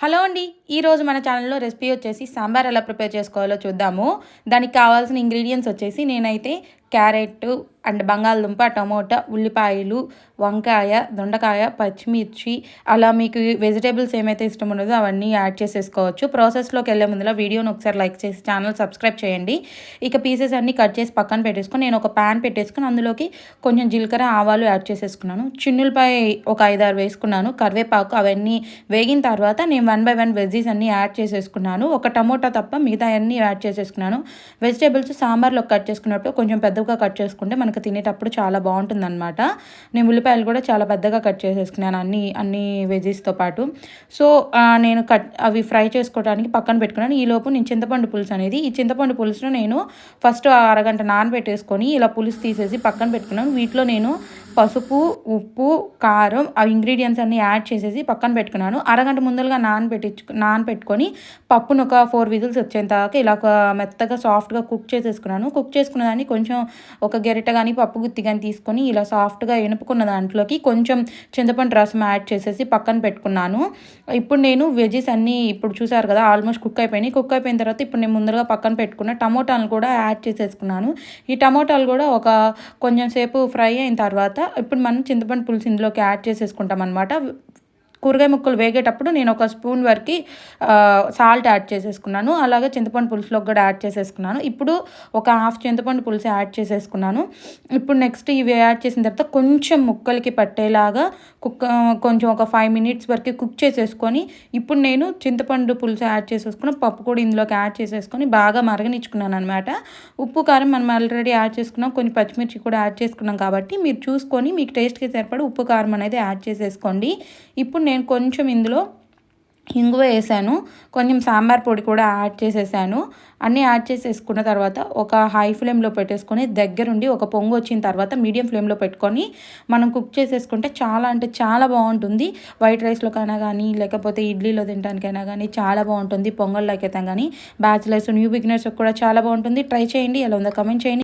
Hello అండి ఈరోజు మన ఛానల్లో రెసిపీ వచ్చేసి సాంబార్ ఎలా ప్రిపేర్ చేసుకోవాలో చూద్దాము. దానికి కావాల్సిన ఇంగ్రీడియంట్స్ వచ్చేసి నేనైతే క్యారెట్ అండ్ బంగాళదుంప టమోటా ఉల్లిపాయలు వంకాయ దొండకాయ పచ్చిమిర్చి అలా మీకు వెజిటేబుల్స్ ఏమైతే ఇష్టం ఉండదో అవన్నీ యాడ్ చేసేసుకోవచ్చు. ప్రాసెస్లోకి వెళ్ళే ముందులో వీడియోని ఒకసారి లైక్ చేసి ఛానల్ సబ్స్క్రైబ్ చేయండి. ఇక పీసెస్ అన్నీ కట్ చేసి పక్కన పెట్టేసుకొని నేను ఒక ప్యాన్ పెట్టేసుకుని అందులోకి కొంచెం జీలకర్ర ఆవాలు యాడ్ చేసేసుకున్నాను. చిన్నులపై ఒక ఐదారు వేసుకున్నాను. కరివేపాకు అవన్నీ వేగిన తర్వాత నేను వన్ బై వన్ వెజ్జీస్ అన్నీ యాడ్ చేసేసుకున్నాను. ఒక టమోటా తప్ప మిగతా అన్నీ యాడ్ చేసేసుకున్నాను. వెజిటేబుల్స్ సాంబార్లో కట్ చేసుకున్నప్పుడు కొంచెం పెద్దగా కట్ చేసుకుంటే మనకు తినేటప్పుడు చాలా బాగుంటుందన్నమాట. నేను ఉల్లిపాయలు కూడా చాలా పెద్దగా కట్ చేసేసుకున్నాను అన్ని అన్ని వెజీస్తో పాటు. సో నేను కట్ అవి ఫ్రై చేసుకోవడానికి పక్కన పెట్టుకున్నాను. ఈలోపు నేను చింతపండు పులుసు అనేది ఈ చింతపండు పులుసును నేను ఫస్ట్ అరగంట నానబెట్టేసుకొని ఇలా పులుసు తీసేసి పక్కన పెట్టుకున్నాను. వీటిలో నేను పసుపు ఉప్పు కారం ఆ ఇంగ్రీడియంట్స్ అన్ని యాడ్ చేసేసి పక్కన పెట్టుకున్నాను. అరగంట ముందలుగా నానబెట్టించు నానబెట్టుకొని పప్పును ఒక ఫోర్ విజిల్స్ వచ్చేంత ఇలా ఒక మెత్తగా సాఫ్ట్గా కుక్ చేసేసుకున్నాను. కుక్ చేసుకున్న దాన్ని కొంచెం ఒక గెరిట కానీ పప్పు గుత్తి కానీ తీసుకొని ఇలా సాఫ్ట్గా ఎనుపుకున్న దాంట్లోకి కొంచెం చింతపండు రసం యాడ్ చేసేసి పక్కన పెట్టుకున్నాను. ఇప్పుడు నేను వెజెస్ అన్నీ ఇప్పుడు చూసారు కదా ఆల్మోస్ట్ కుక్ అయిపోయినాయి. కుక్ అయిపోయిన తర్వాత ఇప్పుడు నేను ముందరగా పక్కన పెట్టుకున్న టమోటాలు కూడా యాడ్ చేసేసుకున్నాను. ఈ టమోటాలు కూడా ఒక కొంచెం సేపు ఫ్రై అయిన తర్వాత ఇప్పుడు మనం చింతపండు పులుసు ఇందులోకి యాడ్ చేసేసుకుంటాం అనమాట కూరగాయ ముక్కలు వేగేటప్పుడు నేను ఒక స్పూన్ వరకు సాల్ట్ యాడ్ చేసేసుకున్నాను. అలాగే చింతపండు పులుసులోకి కూడా యాడ్ చేసేసుకున్నాను. ఇప్పుడు ఒక హాఫ్ చింతపండు పులుసు యాడ్ చేసేసుకున్నాను. ఇప్పుడు నెక్స్ట్ ఇవి యాడ్ చేసిన తర్వాత కొంచెం ముక్కలకి పట్టేలాగా కుక్ కొంచెం ఒక ఫైవ్ మినిట్స్ వరకు కుక్ చేసేసుకొని ఇప్పుడు నేను చింతపండు పులుసు యాడ్ చేసేసుకుని పప్పు కూడా ఇందులోకి యాడ్ చేసేసుకొని బాగా మరగనిచ్చుకున్నాను అనమాట ఉప్పు కారం మనం ఆల్రెడీ యాడ్ చేసుకున్నాం. కొన్ని పచ్చిమిర్చి కూడా యాడ్ చేసుకున్నాం కాబట్టి మీరు చూసుకొని మీకు టేస్ట్కి సరిపడి ఉప్పు కారం అనేది యాడ్ చేసేసుకోండి. ఇప్పుడు నేను కొంచెం ఇందులో ఇంగువ వేసాను. కొంచెం సాంబార్ పొడి కూడా యాడ్ చేసేసాను. అన్నీ యాడ్ చేసేసుకున్న తర్వాత ఒక హై ఫ్లేమ్లో పెట్టేసుకొని దగ్గరుండి ఒక పొంగు వచ్చిన తర్వాత మీడియం ఫ్లేమ్లో పెట్టుకొని మనం కుక్ చేసేసుకుంటే చాలా అంటే చాలా బాగుంటుంది. వైట్ రైస్లోకైనా కానీ లేకపోతే ఇడ్లీలో తినడానికైనా కానీ చాలా బాగుంటుంది. పొంగల్లోకి అయితే కానీ బ్యాచిలర్స్ న్యూ బిగినర్స్ కూడా చాలా బాగుంటుంది. ట్రై చేయండి. ఎలా ఉందో కమెంట్ చేయండి.